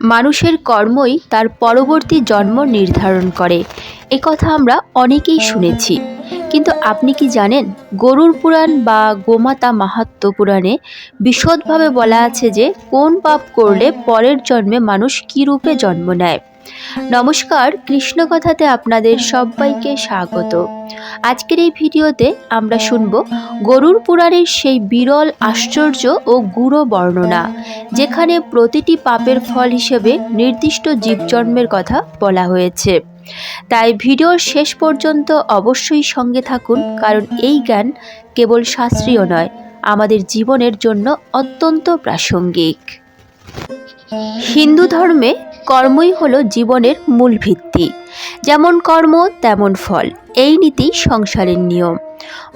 মানুষের কর্মই তার পরবর্তী জন্ম নির্ধারণ করে। একথা আমরা অনেকেই শুনেছি। কিন্তু আপনি কি জানেন, গরুর পুরাণ বা গোমাতা মাহাত্ম পুরাণে বিশদভাবে বলা আছে যে কোন পাপ করলে পরের জন্মে মানুষ কী রূপে জন্ম নেয়? নমস্কার কৃষ্ণকথাতে আপনাদের সবাইকে স্বাগত। আজকের এই ভিডিওতে আমরা শুনব গরুর পুরাণের সেই বিরল আশ্চর্য ও গুঢ় বর্ণনা, যেখানে প্রতিটি পাপের ফল হিসেবে নির্দিষ্ট জীবজন্মের কথা বলা হয়েছে। তাই ভিডিওর শেষ পর্যন্ত অবশ্যই সঙ্গে থাকুন, কারণ এই জ্ঞান কেবল শাস্ত্রীয় নয়, আমাদের জীবনের জন্য অত্যন্ত প্রাসঙ্গিক। হিন্দু ধর্মে কর্মই হলো জীবনের মূল ভিত্তি। যেমন কর্ম, তেমন ফল। এই নীতি সংসারের নিয়ম।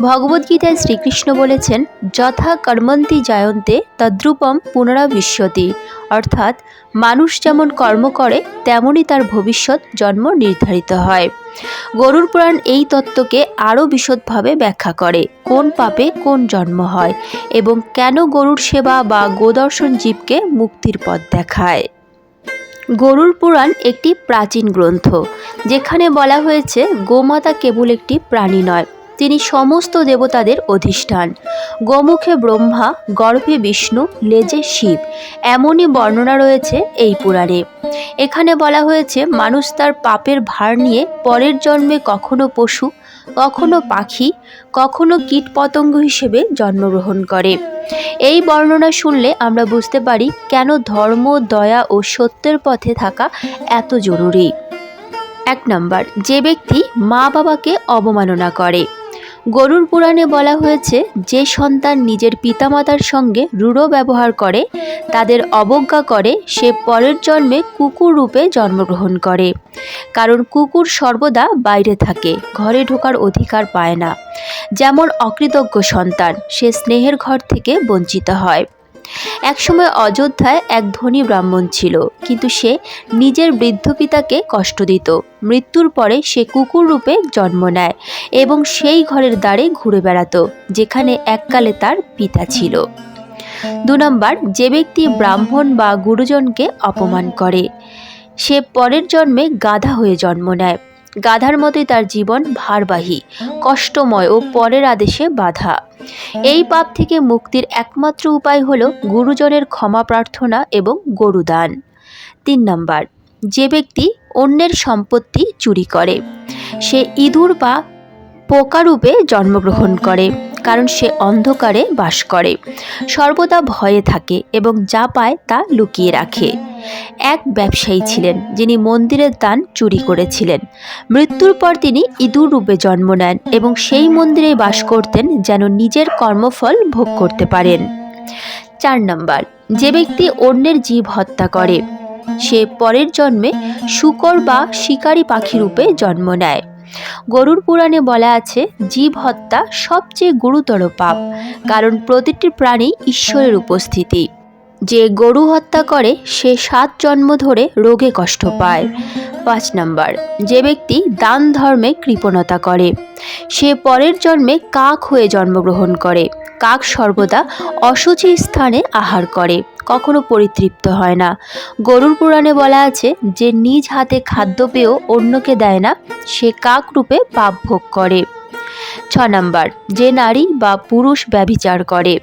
ভগবদ্গীতায় শ্রীকৃষ্ণ বলেছেন, যথা কর্মন্তি জায়ন্তে তদ্রূপম পুনরাবিশ্যতি অর্থাৎ, মানুষ যেমন কর্ম করে, তেমনই তার ভবিষ্যৎ জন্ম নির্ধারিত হয়। গরুর পুরাণ এই তত্ত্বকে আরও বিশদভাবে ব্যাখ্যা করে, কোন পাপে কোন জন্ম হয় এবং কেন গরুর সেবা বা গোদর্শন জীবকে মুক্তির পথ দেখায়। গরুর পুরাণ একটি প্রাচীন গ্রন্থ, যেখানে বলা হয়েছে গোমাতা কেবল একটি প্রাণী নয়, তিনি সমস্ত দেবতাদের অধিষ্ঠান। গোমুখে ব্রহ্মা, গর্ভে বিষ্ণু, লেজে শিব, এমনই বর্ণনা রয়েছে এই পুরাণে। এখানে বলা হয়েছে, মানুষ তার পাপের ভার নিয়ে পরের জন্মে কখনো পশু কখনো পাখি, কখনো কীট পতঙ্গ হিসেবে জন্মগ্রহণ করে। এই বর্ণনা শুনলে আমরা বুঝতে পারি কেন ধর্ম, দয়া ও সত্যের পথে থাকা এত জরুরি। এক নম্বর, যে ব্যক্তি মা বাবাকে অবমাননা করে। গরুর পুরাণে বলা হয়েছে, যে সন্তান নিজের পিতামাতার সঙ্গে রূঢ় ব্যবহার করে, তাদের অবজ্ঞা করে, সে পরের জন্মে কুকুর রূপে জন্মগ্রহণ করে। কারণ কুকুর সর্বদা বাইরে থাকে, ঘরে ঢোকার অধিকার পায় না। যেমন অকৃতজ্ঞ সন্তান, সে স্নেহের ঘর থেকে বঞ্চিত হয়। একসময় অযোধ্যায় এক ধনী ব্রাহ্মণ ছিল, কিন্তু সে নিজের বৃদ্ধ পিতাকে কষ্ট দিত। মৃত্যুর পরে সে কুকুর রূপে জন্ম নেয় এবং সেই ঘরের দ্বারে ঘুরে বেড়াতো, যেখানে এককালে তার পিতা ছিল। দু নম্বর, যে ব্যক্তি ব্রাহ্মণ বা গুরুজনকে অপমান করে, সে পরের জন্মে গাধা হয়ে জন্ম নেয়। গাধার মতোই তার জীবন ভারবাহী, কষ্টময় ও পরের আদেশে বাধা। এই পাপ থেকে মুক্তির একমাত্র উপায় হল গুরুজনের ক্ষমা প্রার্থনা এবং গরুদান। তিন নম্বর, যে ব্যক্তি অন্যের সম্পত্তি চুরি করে, সে ইঁদুর বা পোকারূপে জন্মগ্রহণ করে, কারণ সে অন্ধকারে বাস করে, সর্বদা ভয়ে থাকে এবং যা পায় তা লুকিয়ে রাখে। এক ব্যবসায়ী ছিলেন যিনি মন্দিরের দান চুরি করেছিলেন। মৃত্যুর পর তিনি ইঁদুর রূপে জন্ম নেন এবং সেই মন্দিরে বাস করতেন যেন নিজের কর্মফল ভোগ করতে পারেন। চার নম্বর, যে ব্যক্তি অন্যের জীব হত্যা করে, সে পরের জন্মে শুকর বা শিকারী পাখি রূপে জন্ম নেয়। গরুর পুরাণে বলা আছে, জীব হত্যা সবচেয়ে গুরুতর পাপ, কারণ প্রতিটি প্রাণী ঈশ্বরের উপস্থিতি। যে গরু হত্যা করে, সে সাত জন্ম ধরে রোগে কষ্ট পায়। পাঁচ নম্বর, যে ব্যক্তি দান ধর্মে কৃপণতা করে, সে পরের জন্মে কাক হয়ে জন্মগ্রহণ করে। কাক সর্বদা অসুচি স্থানে আহার করে, কখনো পরিতৃপ্ত হয় না। গরুর পুরাণে বলা আছে, যে নিজ হাতে খাদ্য পেয়েও অন্যকে দেয় না, সে কাক রূপে পাপ ভোগ করে। ছ নম্বর, যে নারী বা পুরুষ ব্যভিচার করে।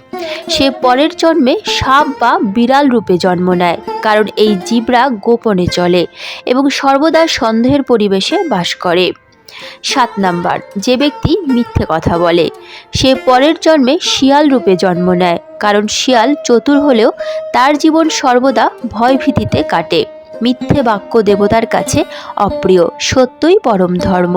সে পরের জন্মে সাপ বা বিড়াল রূপে জন্ম নেয়, কারণ এই জীবরা গোপনে চলে এবং সর্বদা সন্দেহের পরিবেশে বাস করে। সাত নাম্বার, যে ব্যক্তি মিথ্যে কথা বলে, সে পরের জন্মে শিয়াল রূপে জন্ম নেয়, কারণ শিয়াল চতুর হলেও তার জীবন সর্বদা ভয়ভীতিতে কাটে। মিথ্যে বাক্য দেবতার কাছে অপ্রিয়, সত্যই পরম ধর্ম।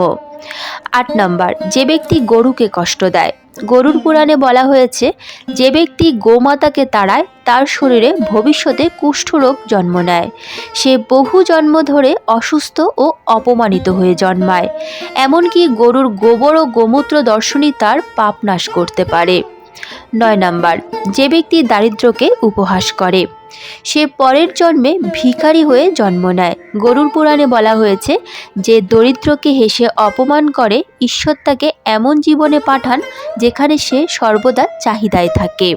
আট নম্বর, যে ব্যক্তি গরুকে কষ্ট দেয়। গরুর পুরাণে বলা হয়েছে, যে ব্যক্তি গোমাতাকে তাড়ায়, তার শরীরে ভবিষ্যতে কুষ্ঠরোগ জন্ম নেয়। সে বহু জন্ম ধরে অসুস্থ ও অপমানিত হয়ে জন্মায়। এমনকি গরুর গোবর ও গোমূত্র দর্শনই তার পাপ নাশ করতে পারে। নয় নাম্বার, যে ব্যক্তি দারিদ্র্যকে উপহাস করে। সে পরের জন্মে ভিখারি হয়ে জন্ম নেয়। গরুর পুরাণে বলা হয়েছে যে, দরিদ্রকে হেসে অপমান করে ঈশ্বর তাকে এমন জীবনে পাঠান যেখানে সে সর্বদা চাহিদায় থাকে।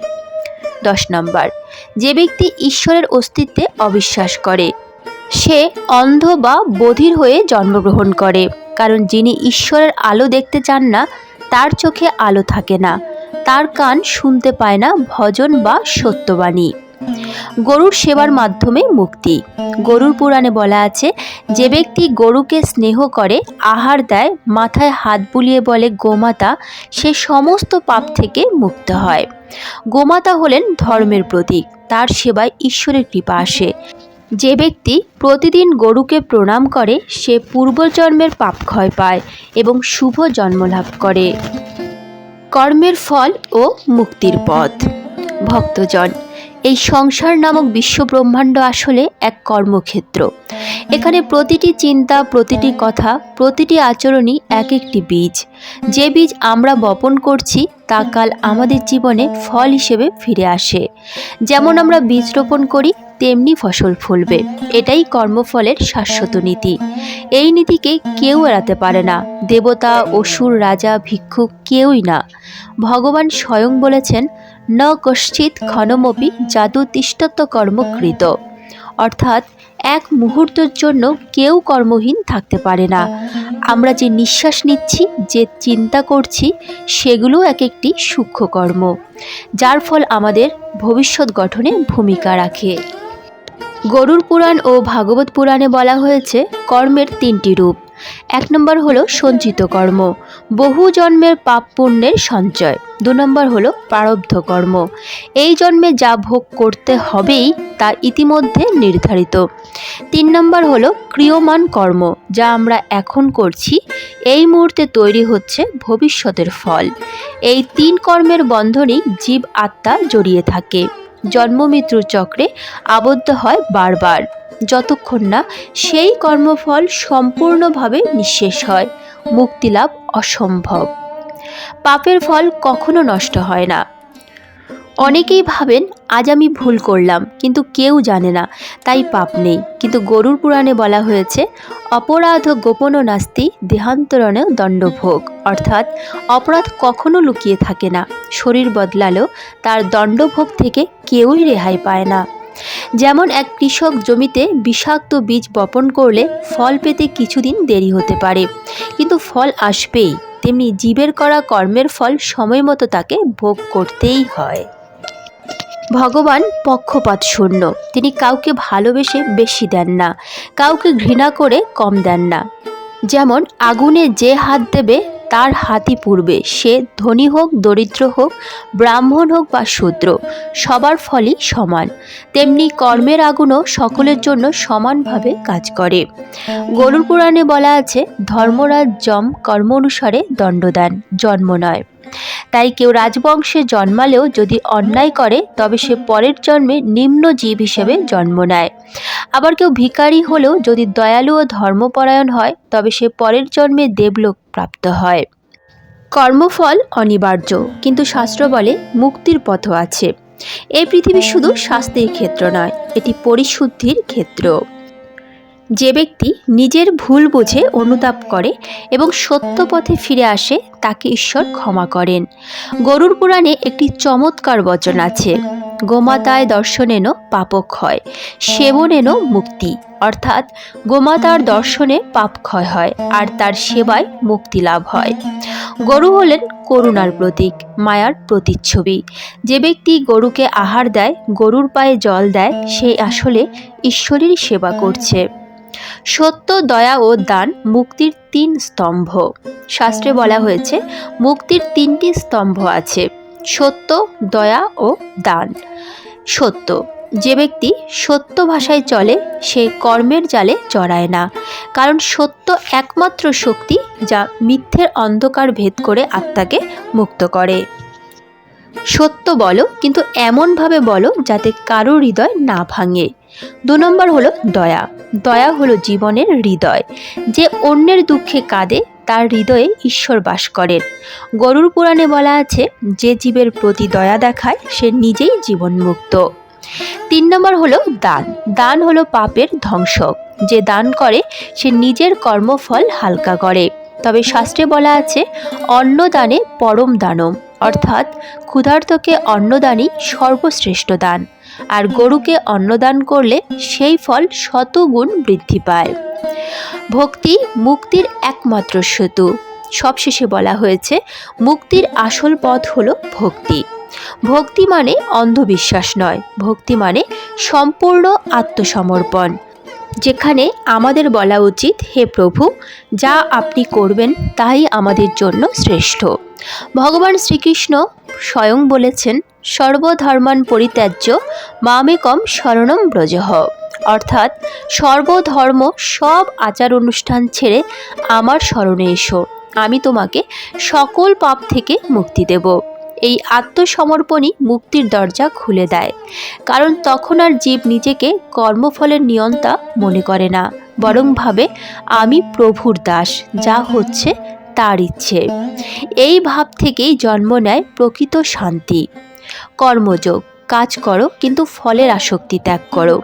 দশ নম্বর, যে ব্যক্তি ঈশ্বরের অস্তিত্বে অবিশ্বাস করে, সে অন্ধ বা বধির হয়ে জন্মগ্রহণ করে, কারণ যিনি ঈশ্বরের আলো দেখতে চান না, তার চোখে আলো থাকে না, তার কান শুনতে পায় না ভজন বা সত্যবাণী। গরুর সেবার মাধ্যমে মুক্তি। গরুর পুরাণে বলা আছে, যে ব্যক্তি গরুকে স্নেহ করে, আহার দেয়, মাথায় হাত বুলিয়ে বলে গোমাতা, সে সমস্ত পাপ থেকে মুক্ত হয়। গোমাতা হলেন ধর্মের প্রতীক, তার সেবায় ঈশ্বরের কৃপা আসে। যে ব্যক্তি প্রতিদিন গরুকে প্রণাম করে, সে পূর্বজন্মের পাপ ক্ষয় পায় এবং শুভ জন্ম লাভ করে। কর্মের ফল ও মুক্তির পথ। ভক্তজন এই সংসার নামক বিশ্বব্রহ্মাণ্ড আসলে এক কর্মক্ষেত্র। এখানে প্রতিটি চিন্তা, প্রতিটি কথা, প্রতিটি আচরণই এক একটি বীজ। যে বীজ আমরা বপন করছি, তা কাল আমাদের জীবনে ফল হিসেবে ফিরে আসে। যেমন আমরা বীজ রোপণ করি, তেমনি ফসল ফলবে। এটাই কর্মফলের শাশ্বত নীতি। এই নীতিকে কেউ এড়াতে পারে না। দেবতা, অসুর, রাজা ভিক্ষুক কেউই না। ভগবান স্বয়ং বলেছেন ন কশ্চিৎ জাদু তিষ্ঠত্ব কর্মকৃত। অর্থাৎ এক মুহূর্তের জন্য কেউ কর্মহীন থাকতে পারে না। আমরা যে নিঃশ্বাস নিচ্ছি, যে চিন্তা করছি, সেগুলো এক একটি সূক্ষ্ম কর্ম, যার ফল আমাদের ভবিষ্যৎ গঠনে ভূমিকা রাখে। গরুর পুরাণ ও ভাগবত পুরাণে বলা হয়েছে, কর্মের তিনটি রূপ। এক নম্বর হলো সঞ্চিত কর্ম। বহু জন্মের পাপ পুণ্যের সঞ্চয়। দু নম্বর হলো প্রারব্ধ কর্ম। এই জন্মে যা ভোগ করতে হবেই তা ইতিমধ্যে নির্ধারিত। তিন নম্বর হলো ক্রিয়মান কর্ম, যা আমরা এখন করছি, এই মুহূর্তে তৈরি হচ্ছে ভবিষ্যতের ফল। এই তিন কর্মের বন্ধনেই জীব আত্মা জড়িয়ে থাকে। জন্মমৃত্যুর চক্রে আবদ্ধ হয় বারবার। যতক্ষণ না সেই কর্মফল সম্পূর্ণভাবে নিঃশেষ হয়। মুক্তিলাভ অসম্ভব। পাপের ফল কখনো নষ্ট হয় না। অনেকেই ভাবেন, আজ আমি ভুল করলাম। কিন্তু কেউ জানে না, তাই পাপ নেই। কিন্তু গরুর পুরাণে বলা হয়েছে, অপরাধ গোপন নাস্তি দেহান্তরণেও দণ্ডভোগ। অর্থাৎ, অপরাধ কখনো লুকিয়ে থাকে না। শরীর বদলালেও তার দণ্ডভোগ থেকে কেউই রেহাই পায় না। যেমন এক কৃষক জমিতে বিষাক্ত বীজ বপন করলে ফল পেতে কিছুদিন দেরি হতে পারে। কিন্তু ফল আসবেই, তেমনি জীবের করা কর্মের ফল সময় মতো তাকে ভোগ করতেই হয়। ভগবান পক্ষপাত শূন্য, তিনি কাউকে ভালোবেসে বেশি দেন না, কাউকে ঘৃণা করে কম দেন না। যেমন আগুনে যে হাত দেবে তার হাতি পূর্বে। সে ধনী হোক, দরিদ্র হোক, ব্রাহ্মণ হোক বা শূদ্র, সবার ফলই সমান। তেমনি কর্মের আগুনও সকলের জন্য সমানভাবে কাজ করে। গরুর পুরাণে বলা আছে, ধর্মরাজ যম কর্ম অনুসারে দণ্ডদান, জন্ম নয়। তাই কেউ রাজবংশে জন্মালেও যদি অন্যায় করে, তবে সে পরের জন্মে নিম্ন জীব হিসেবে জন্ম নেয়। আবার কেউ ভিখারি হলেও যদি দয়ালু ও ধর্মপরায়ণ হয়, তবে সে পরের জন্মে দেবলোক প্রাপ্ত হয়। কর্মফল অনিবার্য, কিন্তু শাস্ত্র বলে মুক্তির পথ আছে। এই পৃথিবী শুধু শাস্তির ক্ষেত্র নয়, এটি পরিশুদ্ধির ক্ষেত্র। যে ব্যক্তি নিজের ভুল বুঝে অনুতাপ করে এবং সত্য পথে ফিরে আসে, তাকে ঈশ্বর ক্ষমা করেন। গরুর পুরাণে একটি চমৎকার বচন আছে, গোমাতায় দর্শনেন পাপক্ষয় সেবনেন মুক্তি। অর্থাৎ, গোমাতার দর্শনে পাপ ক্ষয় হয়, আর তার সেবায় মুক্তি লাভ হয়। গরু হলেন করুণার প্রতীক, মায়ার প্রতিচ্ছবি। যে ব্যক্তি গরুকে আহার দেয়, গরুর পায়ে জল দেয়, সে আসলে ঈশ্বরের সেবা করছে। সত্য, দয়া ও দান মুক্তির তিন স্তম্ভ। শাস্ত্রে বলা হয়েছে, মুক্তির তিনটি স্তম্ভ আছে, সত্য, দয়া ও দান। সত্য, যে ব্যক্তি সত্য ভাষায় চলে, সে কর্মের জালে জড়ায় না। কারণ সত্য একমাত্র শক্তি যা মিথ্যের অন্ধকার ভেদ করে আত্মাকে মুক্ত করে। সত্য বলো, কিন্তু এমনভাবে বলো যাতে কারও হৃদয় না ভাঙে। দু নম্বর হলো দয়া। দয়া হলো জীবনের হৃদয়। যে অন্যের দুঃখে কাঁদে, তার হৃদয়ে ঈশ্বর বাস করেন। গরুর পুরাণে বলা আছে, যে জীবের প্রতি দয়া দেখায়, সে নিজেই জীবনমুক্ত। তিন নম্বর হলো দান। দান হলো পাপের ধ্বংসক যে দান করে, সে নিজের কর্মফল হালকা করে। তবে শাস্ত্রে বলা আছে, অন্নদানে পরম দানম। অর্থাৎ ক্ষুধার্তকে অন্নদানই সর্বশ্রেষ্ঠ দান। আর গরুকে অন্নদান করলে সেই ফল শতগুণ বৃদ্ধি পায়। ভক্তি মুক্তির একমাত্র সেতু। সবশেষে বলা হয়েছে, মুক্তির আসল পথ হলো ভক্তি। ভক্তি মানে অন্ধবিশ্বাস নয়, ভক্তি মানে সম্পূর্ণ আত্মসমর্পণ। যেখানে আমাদের বলা উচিত, হে প্রভু, যা আপনি করবেন তাই আমাদের জন্য শ্রেষ্ঠ। ভগবান শ্রীকৃষ্ণ স্বয়ং বলেছেন, সর্বধর্মান পরিত্যাজ্য মামেকম শরণম ব্রজহ অর্থাৎ, সর্বধর্ম সব আচার অনুষ্ঠান ছেড়ে আমার স্মরণে এসো। আমি তোমাকে সকল পাপ থেকে মুক্তি দেব। এই আত্মসমর্পণই মুক্তির দরজা খুলে দেয়। কারণ তখন আর জীব নিজেকে কর্মফলের নিয়ন্তা মনে করে না। বরং ভাবে, আমি প্রভুর দাস, যা হচ্ছে তার ইচ্ছে। এই ভাব থেকেই জন্ম নেয় প্রকৃত শান্তি। কর্মযোগ, কাজ করো কিন্তু ফলের আসক্তি ত্যাগ করো।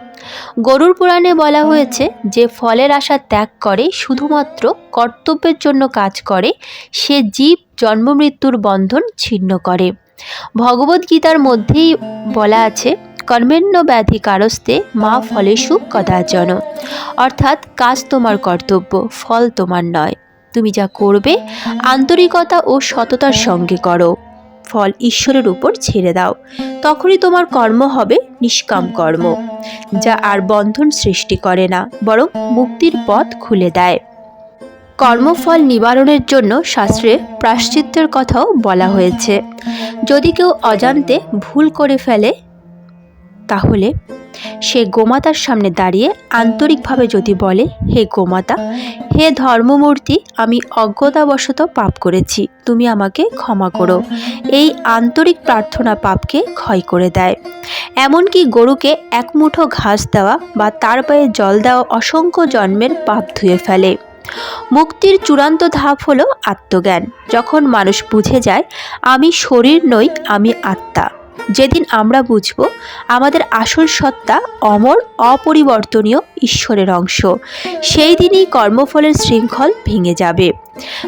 গরুর পুরাণে বলা হয়েছে যে ফলের আশা ত্যাগ করে শুধুমাত্র কর্তব্যের জন্য কাজ করে, সে জীব জন্মমৃত্যুর বন্ধন ছিন্ন করে। ভগবদ্গীতার মধ্যেই বলা আছে, কর্মেণ্য ব্যাধি কারস্তে মা ফলেষু কদাচন। অর্থাৎ কাজ তোমার কর্তব্য, ফল তোমার নয়। তুমি যা করবে আন্তরিকতা ও সততার সঙ্গে করো। ফল ঈশ্বরের উপর ছেড়ে দাও। তখনই তোমার কর্ম হবে নিষ্কাম কর্ম যা আর বন্ধন সৃষ্টি করে না বরং মুক্তির পথ খুলে দেয়। কর্মফল নিবারণের জন্য শাস্ত্রে প্রাশ্চিত্যের কথাও বলা হয়েছে। যদি কেউ অজান্তে ভুল করে ফেলে তাহলে সে গোমাতার সামনে দাঁড়িয়ে আন্তরিকভাবে যদি বলে, হে গোমাতা, হে ধর্মমূর্তি, আমি অজ্ঞতাবশত পাপ করেছি, তুমি আমাকে ক্ষমা করো। এই আন্তরিক প্রার্থনা পাপকে ক্ষয় করে দেয়। এমনকি গরুকে এক মুঠো ঘাস দেওয়া বা তার পায়ে জল দেওয়া অসংখ্য জন্মের পাপ ধুয়ে ফেলে। মুক্তির চূড়ান্ত ধাপ হলো আত্মজ্ঞান। যখন মানুষ বুঝে যায়, আমি শরীর নই, আমি আত্মা। যেদিন আমরা বুঝব আমাদের আসল সত্তা অমর, অপরিবর্তনীয় ঈশ্বরের অংশ। সেই দিনই কর্মফলের শৃঙ্খল ভেঙে যাবে।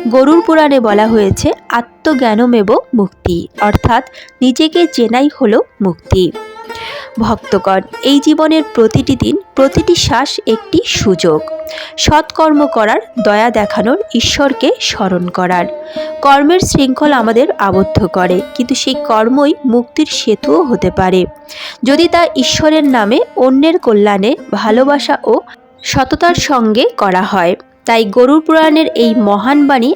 গরুর পুরাণে বলা হয়েছে, আত্মজ্ঞানমেব মুক্তি, অর্থাৎ নিজেকে চেনাই হলো মুক্তি। ভক্তগণ, এই জীবনের প্রতিটি দিন, প্রতিটি শ্বাস একটি সুযোগ। সৎকর্ম করার দয়া দেখানোর ঈশ্বরকে স্মরণ করার। কর্মের শৃঙ্খল আমাদের আবদ্ধ করে, কিন্তু সেই কর্মই মুক্তির সেতুও হতে পারে। যদি তা ঈশ্বরের নামে অন্যের কল্যাণে ভালোবাসা ও সততার সঙ্গে করা হয়, তাই গরুর পুরাণের এই মহান বাণী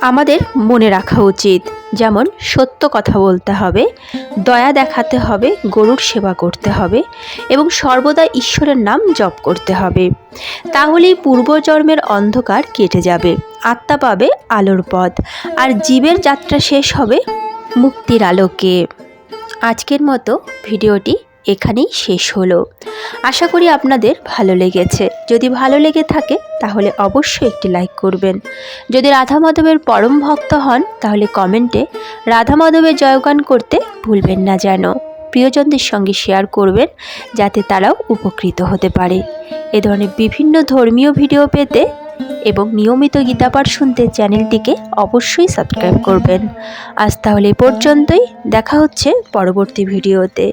আমাদের মনে রাখা উচিত। যেমন সত্য কথা বলতে হবে, দয়া দেখাতে হবে, গরুর সেবা করতে হবে এবং সর্বদা ঈশ্বরের নাম জপ করতে হবে। তাহলেই পূর্বজন্মের অন্ধকার কেটে যাবে, আত্মা পাবে আলোর পথ, আর জীবের যাত্রা শেষ হবে মুক্তির আলোকে। আজকের মতো ভিডিওটি এখানেই শেষ হলো। আশা করি আপনাদের ভালো লেগেছে। যদি ভালো লেগে থাকে, তাহলে অবশ্যই একটি লাইক করবেন। যদি রাধা মাধবের পরম ভক্ত হন, তাহলে কমেন্টে রাধা মাধবের জয়গান করতে ভুলবেন না যেন। প্রিয়জনদের সঙ্গে শেয়ার করবেন, যাতে তারাও উপকৃত হতে পারে। এ ধরনের বিভিন্ন ধর্মীয় ভিডিও পেতে এবং নিয়মিত গীতাপাঠ শুনতে চ্যানেলটিকে অবশ্যই সাবস্ক্রাইব করবেন। আজ তাহলে এ পর্যন্তই। দেখা হচ্ছে পরবর্তী ভিডিওতে